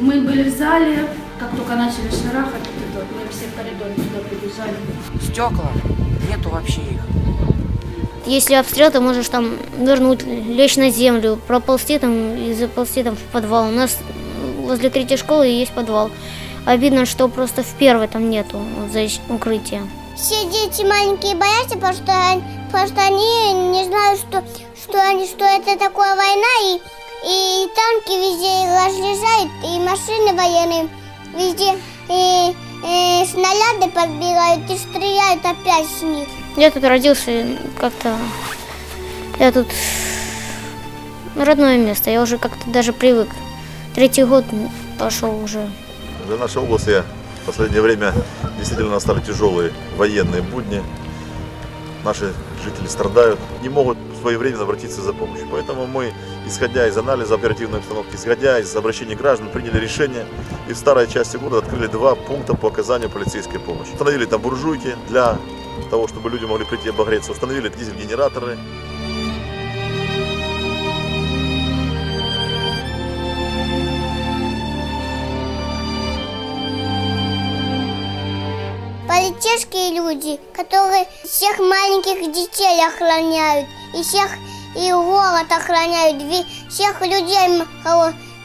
Побежали, как только начали шарахать, мы все в коридоре туда побежали. Стекла, нету вообще их. Если обстрел, ты можешь там вернуть, лечь на землю, проползти там и заползти там в подвал. У нас возле третьей школы есть подвал. Обидно, что просто в первой там нету вот, защ- укрытия. Все дети маленькие боятся, потому что, они- потому что они не знают, что, что, они, что это такое война, и, и танки везде разъезжают, и машины военные везде, и, и снаряды подбегают и стреляют опять с них. Я тут родился как-то... Я тут... Родное место, я уже как-то даже привык. Третий год пошел уже. Для нашей области в последнее время действительно настали тяжелые военные будни. Наши жители страдают, не могут своевременно обратиться за помощью. Поэтому мы, исходя из анализа оперативной обстановки, исходя из обращений граждан, приняли решение и в старой части города открыли два пункта по оказанию полицейской помощи. Установили там буржуйки для того, чтобы люди могли прийти обогреться, установили дизель-генераторы, Полицейские люди, которые всех маленьких детей охраняют, и всех и город охраняют, всех людей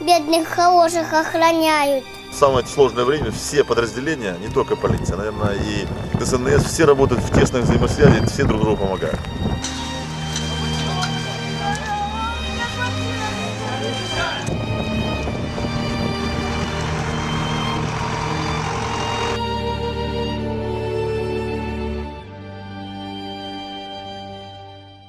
бедных, хороших охраняют. Самое сложное время все подразделения, не только полиция, наверное, и ДСНС, все работают в тесной взаимосвязи, все друг другу помогают.